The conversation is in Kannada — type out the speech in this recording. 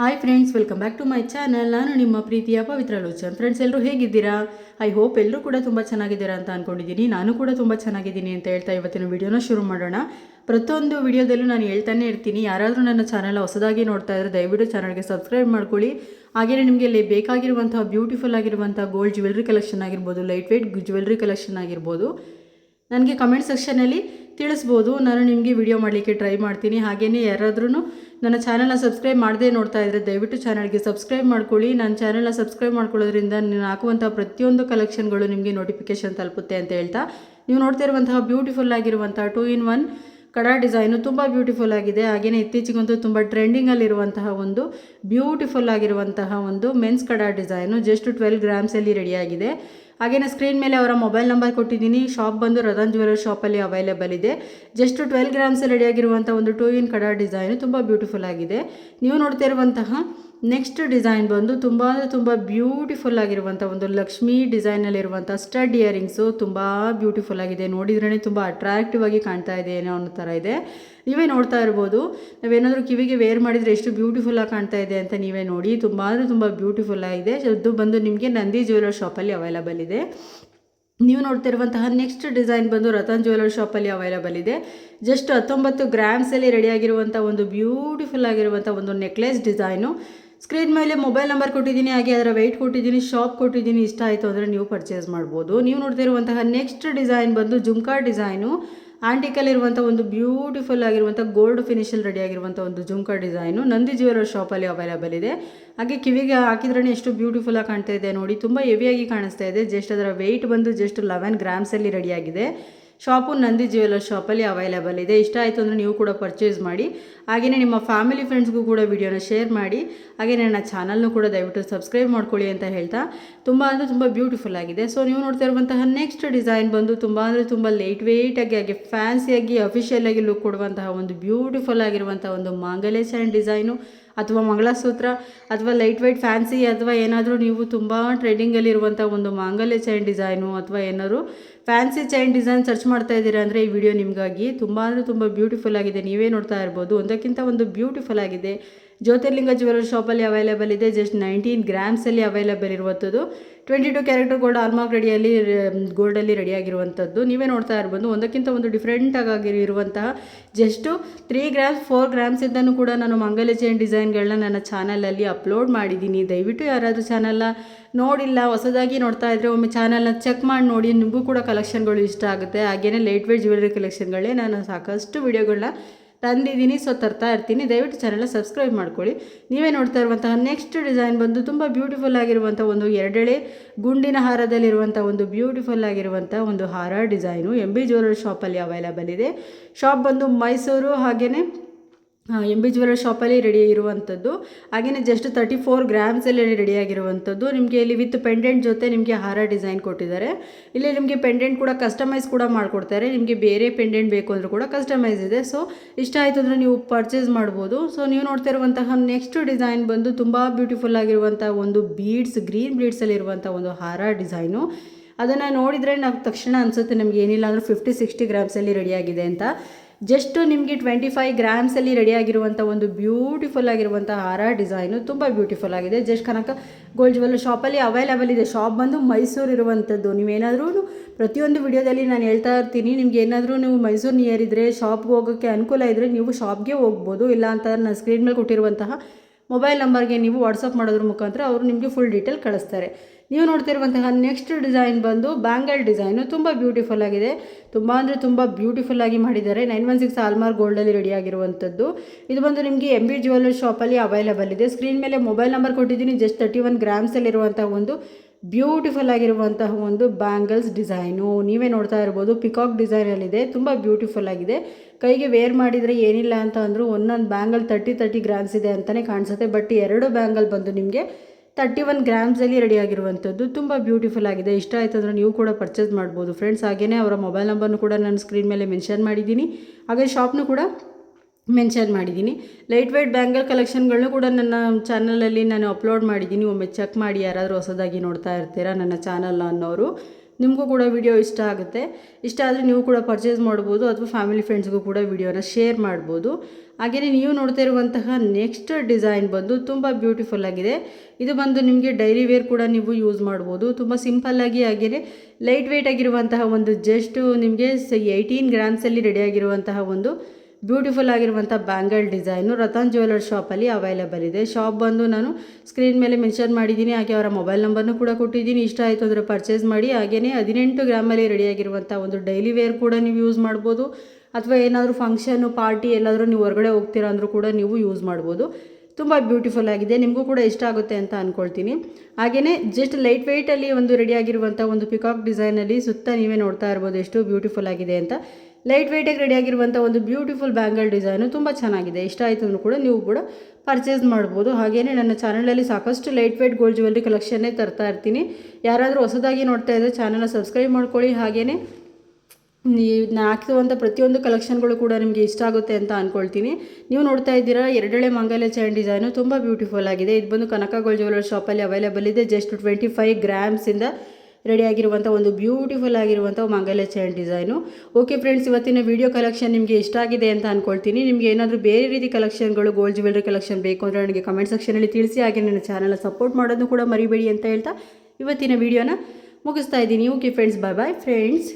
Hi friends welcome back to my channel ನಾನು ನಿಮ್ಮ ಪ್ರೀತಿಯ ಪವಿತ್ರ ಲೋಚನ್. ಫ್ರೆಂಡ್ಸ್ ಎಲ್ಲರೂ ಹೇಗಿದ್ದೀರಾ? ಐ ಹೋಪ್ ಎಲ್ಲರೂ ಕೂಡ ತುಂಬ ಚೆನ್ನಾಗಿದ್ದೀರಾ ಅಂತ ಅಂದ್ಕೊಂಡಿದ್ದೀನಿ ನಾನು ಕೂಡ ತುಂಬ ಚೆನ್ನಾಗಿದ್ದೀನಿ ಅಂತ ಹೇಳ್ತಾ ಇವತ್ತಿನ ವೀಡಿಯೋನ ಶುರು ಮಾಡೋಣ. ಪ್ರತಿಯೊಂದು ವಿಡಿಯೋದಲ್ಲೂ ನಾನು ಹೇಳ್ತಾನೆ ಇರ್ತೀನಿ. ಯಾರಾದರೂ ನನ್ನ ಚಾನಲ್ ಹೊಸದಾಗಿ ನೋಡ್ತಾ ಇದ್ದರೆ ದಯವಿಟ್ಟು ಚಾನಲ್ಗೆ ಸಬ್ಸ್ಕ್ರೈಬ್ ಮಾಡ್ಕೊಳ್ಳಿ. ಹಾಗೆಯೇ ನಿಮಗೆ ಇಲ್ಲಿ ಬೇಕಾಗಿರುವಂಥ ಬ್ಯೂಟಿಫುಲ್ ಆಗಿರುವಂಥ ಗೋಲ್ಡ್ ಜ್ಯುವೆಲ್ರಿ ಕಲೆಕ್ಷನ್ ಆಗಿರ್ಬೋದು ಲೈಟ್ ವೆಯ್ಟ್ ಜ್ಯುವೆಲ್ರಿ ಕಲೆಕ್ಷನ್ ಆಗಿರ್ಬೋದು, ನನಗೆ ಕಮೆಂಟ್ ಸೆಕ್ಷನಲ್ಲಿ ತಿಳಿಸ್ಬೋದು. ನಾನು ನಿಮಗೆ ವಿಡಿಯೋ ಮಾಡಲಿಕ್ಕೆ ಟ್ರೈ ಮಾಡ್ತೀನಿ. ಹಾಗೆಯೇ ಯಾರಾದ್ರೂ ನನ್ನ ಚಾನಲ್ನ ಸಬ್ಸ್ಕ್ರೈಬ್ ಮಾಡದೇ ನೋಡ್ತಾ ಇದ್ದರೆ ದಯವಿಟ್ಟು ಚಾನಲ್ಗೆ ಸಬ್ಸ್ಕ್ರೈಬ್ ಮಾಡ್ಕೊಳ್ಳಿ. ನನ್ನ ಚಾನಲ್ನ ಸಬ್ಸ್ಕ್ರೈಬ್ ಮಾಡ್ಕೊಳ್ಳೋದ್ರಿಂದ ನಾನು ಹಾಕುವಂಥ ಪ್ರತಿಯೊಂದು ಕಲೆಕ್ಷನ್ಗಳು ನಿಮಗೆ ನೋಟಿಫಿಕೇಷನ್ ತಲುಪುತ್ತೆ ಅಂತ ಹೇಳ್ತಾ. ನೀವು ನೋಡ್ತಾ ಇರುವಂತಹ ಬ್ಯೂಟಿಫುಲ್ ಆಗಿರುವಂಥ ಟೂ ಇನ್ ಒನ್ ಕಡ ಡಿಸೈನು ತುಂಬ ಬ್ಯೂಟಿಫುಲ್ ಆಗಿದೆ. ಹಾಗೆಯೇ ಇತ್ತೀಚೆಗಂತೂ ತುಂಬ ಟ್ರೆಂಡಿಂಗಲ್ಲಿರುವಂತಹ ಒಂದು ಬ್ಯೂಟಿಫುಲ್ ಆಗಿರುವಂತಹ ಒಂದು ಮೆನ್ಸ್ ಕಡ ಡಿಸೈನು. ಜಸ್ಟ್ ಟ್ವೆಲ್ ಗ್ರಾಮ್ಸಲ್ಲಿ ರೆಡಿಯಾಗಿದೆ ಹಾಗೆಯೇ ಸ್ಕ್ರೀನ್ ಮೇಲೆ ಅವರ ಮೊಬೈಲ್ ನಂಬರ್ ಕೊಟ್ಟಿದ್ದೀನಿ. ಶಾಪ್ ಬಂದು ರತನ್ ಜ್ಯುವೆಲರ್ ಶಾಪಲ್ಲಿ ಅವೈಲೇಬಲ್ ಇದೆ. ಜಸ್ಟ್ ಟ್ವೆಲ್ ಗ್ರಾಮ್ಸಲ್ಲಿ ರೆಡಿಯಾಗಿರುವಂಥ ಒಂದು ಟೂ ಇನ್ ಕಡ ಡಿಸೈನು ತುಂಬ ಬ್ಯೂಟಿಫುಲ್ ಆಗಿದೆ. ನೀವು ನೋಡ್ತಾ ಇರುವಂತಹ ನೆಕ್ಸ್ಟ್ ಡಿಸೈನ್ ಬಂದು ತುಂಬ ಅಂದರೆ ತುಂಬ ಬ್ಯೂಟಿಫುಲ್ ಆಗಿರುವಂಥ ಒಂದು ಲಕ್ಷ್ಮಿ ಡಿಸೈನಲ್ಲಿರುವಂಥ ಸ್ಟಡ್ ಇಯರಿಂಗ್ಸು ತುಂಬ ಬ್ಯೂಟಿಫುಲ್ ಆಗಿದೆ. ನೋಡಿದ್ರೇ ತುಂಬ ಅಟ್ರಾಕ್ಟಿವ್ ಆಗಿ ಕಾಣ್ತಾ ಇದೆ ಏನೋ ಅನ್ನೋ ಥರ ಇದೆ. ನೀವೇ ನೋಡ್ತಾ ಇರ್ಬೋದು. ನಾವೇನಾದರೂ ಕಿವಿಗೆ ವೇರ್ ಮಾಡಿದರೆ ಎಷ್ಟು ಬ್ಯೂಟಿಫುಲ್ಲಾಗಿ ಕಾಣ್ತಾ ಇದೆ ಅಂತ ನೀವೇ ನೋಡಿ. ತುಂಬ ಅಂದರೆ ತುಂಬ ಬ್ಯೂಟಿಫುಲ್ ಆಗಿದೆ. ಅದು ಬಂದು ನಿಮಗೆ ನಂದಿ ಜ್ಯುವೆಲರ್ ಶಾಪಲ್ಲಿ ಅವೈಲಬಲ್ ಇದೆ. ನೀವು ನೋಡ್ತಿರುವಂತಹ ನೆಕ್ಸ್ಟ್ ಡಿಸೈನ್ ಬಂದು ರತನ್ ಜ್ಯುವೆಲರ್ ಶಾಪಲ್ಲಿ ಅವೈಲಬಲ್ ಇದೆ. ಜಸ್ಟ್ ಹತ್ತೊಂಬತ್ತು ಗ್ರಾಮ್ಸಲ್ಲಿ ರೆಡಿಯಾಗಿರುವಂಥ ಒಂದು ಬ್ಯೂಟಿಫುಲ್ ಆಗಿರುವಂಥ ಒಂದು ನೆಕ್ಲೆಸ್ ಡಿಸೈನು ಸ್ಕ್ರೀನ್ ಮೇಲೆ ಮೊಬೈಲ್ ನಂಬರ್ ಕೊಟ್ಟಿದ್ದೀನಿ, ಹಾಗೆ ಅದರ ವೆಯ್ಟ್ ಕೊಟ್ಟಿದ್ದೀನಿ ಶಾಪ್ ಕೊಟ್ಟಿದ್ದೀನಿ, ಇಷ್ಟ ಆಯಿತು ಅಂದರೆ ನೀವು ಪರ್ಚೇಸ್ ಮಾಡ್ಬೋದು. ನೀವು ನೋಡ್ತಿರುವಂತಹ ನೆಕ್ಸ್ಟ್ ಡಿಸೈನ್ ಬಂದು ಜುಮ್ಕಾ ಡಿಸೈನು ಆಂಟಿಕಲ್ಲಿರುವಂಥ ಒಂದು ಬ್ಯೂಟಿಫುಲ್ ಆಗಿರುವಂಥ ಗೋಲ್ಡ್ ಫಿನಿಷಲ್ಲಿ ರೆಡಿ ಆಗಿರುವಂಥ ಒಂದು ಜುಮ್ಕಾ ಡಿಸೈನು ನಂದಿ ಜ್ಯುವೆಲರ್ ಶಾಪಲ್ಲಿ ಅವೈಲೇಬಲ್ ಇದೆ. ಹಾಗೆ ಕಿವಿಗೆ ಹಾಕಿದ್ರೆ ಎಷ್ಟು ಬ್ಯೂಟಿಫುಲ್ಲಾಗಿ ಕಾಣ್ತಾ ಇದೆ ನೋಡಿ. ತುಂಬ ಹೆವಿಯಾಗಿ ಕಾಣಿಸ್ತಾ ಇದೆ. ಜಸ್ಟ್ ಅದರ ವೆಯ್ಟ್ ಬಂದು ಜಸ್ಟ್ ಲೆವೆನ್ ಗ್ರಾಮ್ಸಲ್ಲಿ ರೆಡಿಯಾಗಿದೆ ಶಾಪು ನಂದಿ ಜ್ಯುವೆಲರ್ ಶಾಪಲ್ಲಿ ಅವೈಲೇಬಲ್ ಇದೆ. ಇಷ್ಟ ಆಯಿತು ಅಂದರೆ ನೀವು ಕೂಡ ಪರ್ಚೇಸ್ ಮಾಡಿ. ಹಾಗೆಯೇ ನಿಮ್ಮ ಫ್ಯಾಮಿಲಿ ಫ್ರೆಂಡ್ಸ್ಗೂ ಕೂಡ ವಿಡಿಯೋನ ಶೇರ್ ಮಾಡಿ. ಹಾಗೆಯೇ ನನ್ನ ಚಾನಲ್ನು ಕೂಡ ದಯವಿಟ್ಟು ಸಬ್ಸ್ಕ್ರೈಬ್ ಮಾಡ್ಕೊಳ್ಳಿ ಅಂತ ಹೇಳ್ತಾ ತುಂಬ ಅಂದರೆ ತುಂಬ ಬ್ಯೂಟಿಫುಲ್ ಆಗಿದೆ. ಸೊ ನೀವು ನೋಡ್ತಾ ಇರುವಂತಹ ನೆಕ್ಸ್ಟ್ ಡಿಸೈನ್ ಬಂದು ತುಂಬ ಅಂದರೆ ತುಂಬ ಲೈಟ್ ವೆಯ್ಟಾಗಿ ಹಾಗೆ ಫ್ಯಾನ್ಸಿಯಾಗಿ ಅಫಿಷಿಯಲಾಗಿ ಲುಕ್ ಕೊಡುವಂತಹ ಒಂದು ಬ್ಯೂಟಿಫುಲ್ ಆಗಿರುವಂಥ ಒಂದು ಮಾಂಗಲ್ಯ ಚೈನ್ ಡಿಸೈನು ಅಥವಾ ಮಂಗಳಸೂತ್ರ ಅಥವಾ ಲೈಟ್ ವೆಯ್ಟ್ ಫ್ಯಾನ್ಸಿ ಅಥವಾ ಏನಾದರೂ ನೀವು ತುಂಬ ಟ್ರೆಂಡಿಂಗಲ್ಲಿರುವಂಥ ಒಂದು ಮಾಂಗಲ್ಯ ಚೈನ್ ಡಿಸೈನು ಅಥವಾ ಏನಾದರೂ ಫ್ಯಾನ್ಸಿ ಚೈನ್ ಡಿಸೈನ್ ಸರ್ಚ್ ಮಾಡ್ತಾ ಇದ್ದೀರಾ ಅಂದರೆ ಈ ವಿಡಿಯೋ ನಿಮಗಾಗಿ ತುಂಬ ಅಂದರೆ ತುಂಬ ಬ್ಯೂಟಿಫುಲ್ ಆಗಿದೆ. ನೀವೇ ನೋಡ್ತಾ ಇರ್ಬೋದು. ಒಂದಕ್ಕಿಂತ ಒಂದು ಬ್ಯೂಟಿಫುಲ್ ಆಗಿದೆ. ಜ್ಯೋತಿರ್ಲಿಂಗ ಜ್ಯುವೆಲರ್ ಶಾಪಲ್ಲಿ ಅವೈಲೇಬಲ್ ಇದೆ. ಜಸ್ಟ್ ನೈನ್ಟೀನ್ ಗ್ರಾಮ್ಸಲ್ಲಿ ಅವೈಲೇಬಲ್ ಇರುವಂಥದ್ದು. Twenty two carat gold hallmark ರೆಡಿಯಲ್ಲಿ ಗೋಲ್ಡಲ್ಲಿ ರೆಡಿಯಾಗಿರುವಂಥದ್ದು. ನೀವೇ ನೋಡ್ತಾ ಇರ್ಬೋದು, ಒಂದಕ್ಕಿಂತ ಒಂದು ಡಿಫ್ರೆಂಟ್ ಆಗಿ ಇರುವಂತಹ ಜಸ್ಟು ತ್ರೀ ಗ್ರಾಮ್ಸ್, ಫೋರ್ ಗ್ರಾಮ್ಸಿಂದನೂ ಕೂಡ ನಾನು ಮಂಗಲ ಚೈನ್ ಡಿಸೈನ್ಗಳನ್ನ ನನ್ನ ಚಾನಲಲ್ಲಿ ಅಪ್ಲೋಡ್ ಮಾಡಿದ್ದೀನಿ. ದಯವಿಟ್ಟು ಯಾರಾದರೂ ಚಾನಲ್ನ ನೋಡಿಲ್ಲ, ಹೊಸದಾಗಿ ನೋಡ್ತಾ ಇದ್ದರೆ ಒಮ್ಮೆ ಚಾನಲ್ನ ಚೆಕ್ ಮಾಡಿ ನೋಡಿ. ನಿಮಗೂ ಕೂಡ ಕಲೆಕ್ಷನ್ಗಳು ಇಷ್ಟ ಆಗುತ್ತೆ. ಹಾಗೆಯೇ ಲೈಟ್ ವೇಟ್ ಜ್ಯುವೆಲರಿ ಕಲೆಕ್ಷನ್ಗಳೇ ನಾನು ಸಾಕಷ್ಟು ವಿಡಿಯೋಗಳನ್ನ ತಂದಿದ್ದೀನಿ ಸೊ ತರ್ತಾ ಇರ್ತೀನಿ. ದಯವಿಟ್ಟು ಚಾನಲ್ನ ಸಬ್ಸ್ಕ್ರೈಬ್ ಮಾಡ್ಕೊಳ್ಳಿ. ನೀವೇ ನೋಡ್ತಾ ಇರುವಂತಹ ನೆಕ್ಸ್ಟ್ ಡಿಸೈನ್ ಬಂದು ತುಂಬ ಬ್ಯೂಟಿಫುಲ್ ಆಗಿರುವಂಥ ಒಂದು ಎರಡೆಳೆ ಗುಂಡಿನ ಹಾರದಲ್ಲಿರುವಂಥ ಒಂದು ಬ್ಯೂಟಿಫುಲ್ ಆಗಿರುವಂಥ ಒಂದು ಹಾರ ಡಿಸೈನು ಎಂ ಬಿ ಜ್ಯುವೆಲ್ಲರಿ ಶಾಪಲ್ಲಿ ಅವೈಲೇಬಲ್ ಇದೆ. ಶಾಪ್ ಬಂದು ಮೈಸೂರು ಹಾಗೆಯೇ ಎಂ ಬಿ ಜ್ಯುವೆಲರ್ ಶಾಪಲ್ಲಿ ರೆಡಿ ಇರುವಂಥದ್ದು ಹಾಗೆಯೇ ಜಸ್ಟ್ ತರ್ಟಿ ಫೋರ್ ಗ್ರಾಮ್ಸಲ್ಲಿ ರೆಡಿಯಾಗಿರುವಂಥದ್ದು ನಿಮಗೆ ಇಲ್ಲಿ ವಿತ್ ಪೆಂಡೆಂಟ್ ಜೊತೆ ನಿಮಗೆ ಹಾರ ಡಿಸೈನ್ ಕೊಟ್ಟಿದ್ದಾರೆ. ಇಲ್ಲಿ ನಿಮಗೆ ಪೆಂಡೆಂಟ್ ಕೂಡ ಕಸ್ಟಮೈಸ್ ಕೂಡ ಮಾಡಿಕೊಡ್ತಾರೆ. ನಿಮಗೆ ಬೇರೆ ಪೆಂಡೆಂಟ್ ಬೇಕು ಅಂದರೂ ಕೂಡ ಕಸ್ಟಮೈಸ್ ಇದೆ. ಸೊ ಇಷ್ಟ ಆಯಿತು ಅಂದರೆ ನೀವು ಪರ್ಚೇಸ್ ಮಾಡ್ಬೋದು. ಸೊ ನೀವು ನೋಡ್ತಾ ಇರುವಂತಹ ನೆಕ್ಸ್ಟ್ ಡಿಸೈನ್ ಬಂದು ತುಂಬ ಬ್ಯೂಟಿಫುಲ್ ಆಗಿರುವಂಥ ಒಂದು ಬೀಡ್ಸ್ ಗ್ರೀನ್ ಬೀಡ್ಸಲ್ಲಿ ಇರುವಂಥ ಒಂದು ಹಾರ ಡಿಸೈನು ಅದನ್ನು ನೋಡಿದರೆ ನಾವು ತಕ್ಷಣ ಅನಿಸುತ್ತೆ, ನಮಗೆ ಏನಿಲ್ಲ ಅಂದರೆ ಫಿಫ್ಟಿ ಸಿಕ್ಸ್ಟಿ ಗ್ರಾಮ್ಸಲ್ಲಿ ರೆಡಿಯಾಗಿದೆ ಅಂತ. ಜಸ್ಟ್ ನಿಮಗೆ ಟ್ವೆಂಟಿ ಫೈವ್ ಗ್ರಾಮ್ಸಲ್ಲಿ ರೆಡಿಯಾಗಿರುವಂಥ ಒಂದು ಬ್ಯೂಟಿಫುಲ್ ಆಗಿರುವಂಥ ಹಾರ ಡಿಸೈನು ತುಂಬ ಬ್ಯೂಟಿಫುಲ್ ಆಗಿದೆ. ಜಸ್ಟ್ ಕನಕ ಗೋಲ್ಡ್ ಜುವೆಲ್ಲರ್ ಶಾಪಲ್ಲಿ ಅವೈಲೇಬಲ್ ಇದೆ. ಶಾಪ್ ಬಂದು ಮೈಸೂರು ಇರುವಂಥದ್ದು ನೀವೇನಾದರೂ ಪ್ರತಿಯೊಂದು ವಿಡಿಯೋದಲ್ಲಿ ನಾನು ಹೇಳ್ತಾ ಇರ್ತೀನಿ. ನಿಮ್ಗೆ ಏನಾದರೂ ನೀವು ಮೈಸೂರು ನಿಯರ್ ಇದ್ದರೆ ಶಾಪ್ಗೆ ಹೋಗೋಕ್ಕೆ ಅನುಕೂಲ ಇದ್ದರೆ ನೀವು ಶಾಪ್ಗೆ ಹೋಗ್ಬೋದು. ಇಲ್ಲ ಅಂತ ನಾನು ಸ್ಕ್ರೀನ್ ಮೇಲೆ ಕೊಟ್ಟಿರುವಂತಹ ಮೊಬೈಲ್ ನಂಬರ್ಗೆ ನೀವು ವಾಟ್ಸಪ್ ಮಾಡೋದ್ರ ಮುಖಾಂತರ ಅವರು ನಿಮಗೆ ಫುಲ್ ಡೀಟೇಲ್ ಕಳಿಸ್ತಾರೆ. ನೀವು ನೋಡ್ತಿರುವಂತಹ ನೆಕ್ಸ್ಟ್ ಡಿಸೈನ್ ಬಂದು ಬ್ಯಾಂಗಲ್ ಡಿಸೈನು ತುಂಬ ಬ್ಯೂಟಿಫುಲ್ ಆಗಿದೆ. ತುಂಬ ಅಂದರೆ ತುಂಬ ಬ್ಯೂಟಿಫುಲ್ ಆಗಿ ಮಾಡಿದ್ದಾರೆ. ನೈನ್ ಒನ್ ಸಿಕ್ಸ್ ಆಲ್ಮಾರ್ ಗೋಲ್ಡಲ್ಲಿ ರೆಡಿ ಆಗಿರುವಂಥದ್ದು. ಇದು ಬಂದು ನಿಮಗೆ ಎಂ ಬಿ ಜ್ಯುವೆಲರ್ ಶಾಪಲ್ಲಿ ಅವೈಲೇಬಲ್ ಇದೆ. ಸ್ಕ್ರೀನ್ ಮೇಲೆ ಮೊಬೈಲ್ ನಂಬರ್ ಕೊಟ್ಟಿದ್ದೀನಿ. ಜಸ್ಟ್ ತರ್ಟಿ ಒನ್ ಗ್ರಾಮ್ಸಲ್ಲಿರುವಂಥ ಒಂದು ಬ್ಯೂಟಿಫುಲ್ ಆಗಿರುವಂತಹ ಒಂದು ಬ್ಯಾಂಗಲ್ಸ್ ಡಿಸೈನು ನೀವೇ ನೋಡ್ತಾ ಇರ್ಬೋದು ಪಿಕಾಕ್ ಡಿಸೈನಲ್ಲಿದೆ ತುಂಬ ಬ್ಯೂಟಿಫುಲ್ ಆಗಿದೆ. ಕೈಗೆ ವೇರ್ ಮಾಡಿದರೆ ಏನಿಲ್ಲ ಅಂತ ಅಂದರೂ ಒಂದೊಂದು ಬ್ಯಾಂಗಲ್ ತರ್ಟಿ ತರ್ಟಿ ಗ್ರಾಮ್ಸ್ ಇದೆ ಅಂತಲೇ ಕಾಣಿಸುತ್ತೆ. ಬಟ್ ಎರಡು ಬ್ಯಾಂಗಲ್ ಬಂದು ನಿಮಗೆ ತರ್ಟಿ ಒನ್ ಗ್ರಾಮ್ಸಲ್ಲಿ ರೆಡಿ ಆಗಿರುವಂಥದ್ದು. ತುಂಬ ಬ್ಯೂಟಿಫುಲ್ ಆಗಿದೆ. ಇಷ್ಟ ಆಯಿತು ಅಂದರೆ ನೀವು ಕೂಡ ಪರ್ಚೇಸ್ ಮಾಡ್ಬೋದು. ಫ್ರೆಂಡ್ಸ್ ಹಾಗೆಯೇ ಅವರ ಮೊಬೈಲ್ ನಂಬರ್ನು ಕೂಡ ನಾನು ಸ್ಕ್ರೀನ್ ಮೇಲೆ ಮೆನ್ಷನ್ ಮಾಡಿದ್ದೀನಿ. ಹಾಗೆ ಶಾಪ್ನು ಕೂಡ ಮೆನ್ಷನ್ ಮಾಡಿದ್ದೀನಿ. ಲೈಟ್ ವೆಯ್ಟ್ ಬ್ಯಾಂಗಲ್ ಕಲೆಕ್ಷನ್ಗಳನ್ನೂ ಕೂಡ ನನ್ನ ಚಾನಲಲ್ಲಿ ನಾನು ಅಪ್ಲೋಡ್ ಮಾಡಿದ್ದೀನಿ. ಒಮ್ಮೆ ಚೆಕ್ ಮಾಡಿ ಯಾರಾದರೂ ಹೊಸದಾಗಿ ನೋಡ್ತಾ ಇರ್ತೀರಾ ನನ್ನ ಚಾನಲ್ ಅನ್ನೋರು, ನಿಮಗೂ ಕೂಡ ವಿಡಿಯೋ ಇಷ್ಟ ಆಗುತ್ತೆ. ಇಷ್ಟ ಆದರೆ ನೀವು ಕೂಡ ಪರ್ಚೇಸ್ ಮಾಡ್ಬೋದು ಅಥವಾ ಫ್ಯಾಮಿಲಿ ಫ್ರೆಂಡ್ಸ್ಗೂ ಕೂಡ ವಿಡಿಯೋನ ಶೇರ್ ಮಾಡ್ಬೋದು. ಹಾಗೆಯೇ ನೀವು ನೋಡ್ತಾ ಇರುವಂತಹ ನೆಕ್ಸ್ಟ್ ಡಿಸೈನ್ ಬಂದು ತುಂಬ ಬ್ಯೂಟಿಫುಲ್ ಆಗಿದೆ. ಇದು ಬಂದು ನಿಮಗೆ ಡೈರಿ ವೇರ್ ಕೂಡ ನೀವು ಯೂಸ್ ಮಾಡ್ಬೋದು. ತುಂಬ ಸಿಂಪಲ್ಲಾಗಿ ಆಗಿದೆ ಲೈಟ್ ವೆಯ್ಟ್ ಆಗಿರುವಂತಹ ಒಂದು ಜಸ್ಟು ನಿಮಗೆ ಏಯ್ಟೀನ್ ಗ್ರಾಮ್ಸಲ್ಲಿ ರೆಡಿಯಾಗಿರುವಂತಹ ಒಂದು ಬ್ಯೂಟಿಫುಲ್ ಆಗಿರುವಂಥ ಬ್ಯಾಂಗಲ್ ಡಿಸೈನು ರತನ್ ಜ್ಯುವೆಲರ್ ಶಾಪಲ್ಲಿ ಅವೈಲೇಬಲ್ ಇದೆ. ಶಾಪ್ ಬಂದು ನಾನು ಸ್ಕ್ರೀನ್ ಮೇಲೆ ಮೆನ್ಷನ್ ಮಾಡಿದ್ದೀನಿ. ಹಾಗೆ ಅವರ ಮೊಬೈಲ್ ನಂಬರ್ನು ಕೂಡ ಕೊಟ್ಟಿದ್ದೀನಿ. ಇಷ್ಟ ಆಯಿತು ಅಂದರೆ ಪರ್ಚೇಸ್ ಮಾಡಿ. ಹಾಗೆಯೇ ಹದಿನೆಂಟು ಗ್ರಾಮಲ್ಲಿ ರೆಡಿಯಾಗಿರುವಂಥ ಒಂದು ಡೈಲಿ ವೇರ್ ಕೂಡ ನೀವು ಯೂಸ್ ಮಾಡ್ಬೋದು. ಅಥವಾ ಏನಾದರೂ ಫಂಕ್ಷನು ಪಾರ್ಟಿ ಎಲ್ಲಾದರೂ ನೀವು ಹೊರಗಡೆ ಹೋಗ್ತೀರಾ ಅಂದರೂ ಕೂಡ ನೀವು ಯೂಸ್ ಮಾಡ್ಬೋದು. ತುಂಬ ಬ್ಯೂಟಿಫುಲ್ ಆಗಿದೆ. ನಿಮಗೂ ಕೂಡ ಇಷ್ಟ ಆಗುತ್ತೆ ಅಂತ ಅಂದ್ಕೊಳ್ತೀನಿ ಹಾಗೆಯೇ ಜಸ್ಟ್ ಲೈಟ್ ವೆಯ್ಟಲ್ಲಿ ಒಂದು ರೆಡಿಯಾಗಿರುವಂಥ ಒಂದು ಪಿಕಾಕ್ ಡಿಸೈನಲ್ಲಿ ಸುತ್ತ ನೀವೇ ನೋಡ್ತಾ ಇರ್ಬೋದು. ಎಷ್ಟು ಬ್ಯೂಟಿಫುಲ್ ಆಗಿದೆ ಅಂತ. ಲೈಟ್ ವೆಯ್ಟಾಗಿ ರೆಡಿಯಾಗಿರುವಂಥ ಒಂದು ಬ್ಯೂಟಿಫುಲ್ ಬ್ಯಾಂಗಲ್ ಡಿಸೈನು ತುಂಬ ಚೆನ್ನಾಗಿದೆ. ಇಷ್ಟ ಆಯಿತು ಅಂದರೂ ಕೂಡ ನೀವು ಕೂಡ ಪರ್ಚೇಸ್ ಮಾಡ್ಬೋದು. ಹಾಗೆಯೇ ನನ್ನ ಚಾನಲಲ್ಲಿ ಸಾಕಷ್ಟು ಲೈಟ್ ವೆಯ್ಟ್ ಗೋಲ್ಡ್ ಜ್ಯುವೆಲ್ರಿ ಕಲೆಕ್ಷನ್ನೇ ತರ್ತಾ ಇರ್ತೀನಿ. ಯಾರಾದರೂ ಹೊಸದಾಗಿ ನೋಡ್ತಾ ಇದ್ದರೆ ಚಾನಲ್ನ ಸಬ್ಸ್ಕ್ರೈಬ್ ಮಾಡ್ಕೊಳ್ಳಿ. ಹಾಗೆಯೇ ನಾನು ಹಾಕಿರುವಂಥ ಪ್ರತಿಯೊಂದು ಕಲೆಕ್ಷನ್ಗಳು ಕೂಡ ನಿಮಗೆ ಇಷ್ಟ ಆಗುತ್ತೆ ಅಂತ ಅಂದ್ಕೊಳ್ತೀನಿ ನೀವು ನೋಡ್ತಾ ಇದ್ದೀರಾ, ಎರಡಳೆ ಮಂಗಲ್ಯ ಚೈನ್ ಡಿಸೈನು ತುಂಬ ಬ್ಯೂಟಿಫುಲ್ ಆಗಿದೆ. ಇದು ಬಂದು ಕನಕ ಗೋಲ್ಡ್ ಜ್ಯುವೆಲರ್ ಶಾಪಲ್ಲಿ ಅವೈಲೇಬಲ್ ಇದೆ. ಜಸ್ಟ್ ಟ್ವೆಂಟಿ ಫೈವ್ ಗ್ರಾಮ್ಸಿಂದ ರೆಡಿ ಆಗಿರುವಂಥ ಒಂದು ಬ್ಯೂಟಿಫುಲ್ ಆಗಿರುವಂಥ ಮಂಗಲ್ಯ ಚೈನ್ ಡಿಸೈನು ಓಕೆ ಫ್ರೆಂಡ್ಸ್ ಇವತ್ತಿನ ವಿಡಿಯೋ ಕಲೆಕ್ಷನ್ ನಿಮಗೆ ಇಷ್ಟ ಆಗಿದೆ ಅಂತ ಅಂದ್ಕೊಳ್ತೀನಿ ನಿಮಗೆ ಏನಾದರೂ ಬೇರೆ ರೀತಿ ಕಲೆಕ್ಷನ್ಗಳು ಗೋಲ್ಡ್ ಜ್ಯುವೆಲ್ರಿ ಕಲೆಕ್ಷನ್ ಬೇಕು ಅಂದರೆ ನನಗೆ ಕಮೆಂಟ್ ಸೆಕ್ಷನಲ್ಲಿ ತಿಳಿಸಿ, ಹಾಗೆ ನನ್ನ ಚಾನಲ್ನ ಸಪೋರ್ಟ್ ಮಾಡೋದು ಕೂಡ ಮರಿಬೇಡಿ ಅಂತ ಹೇಳ್ತಾ ಇವತ್ತಿನ ವಿಡಿಯೋನ ಮುಗಿಸ್ತಾ ಇದ್ದೀನಿ. Okay friends bye bye friends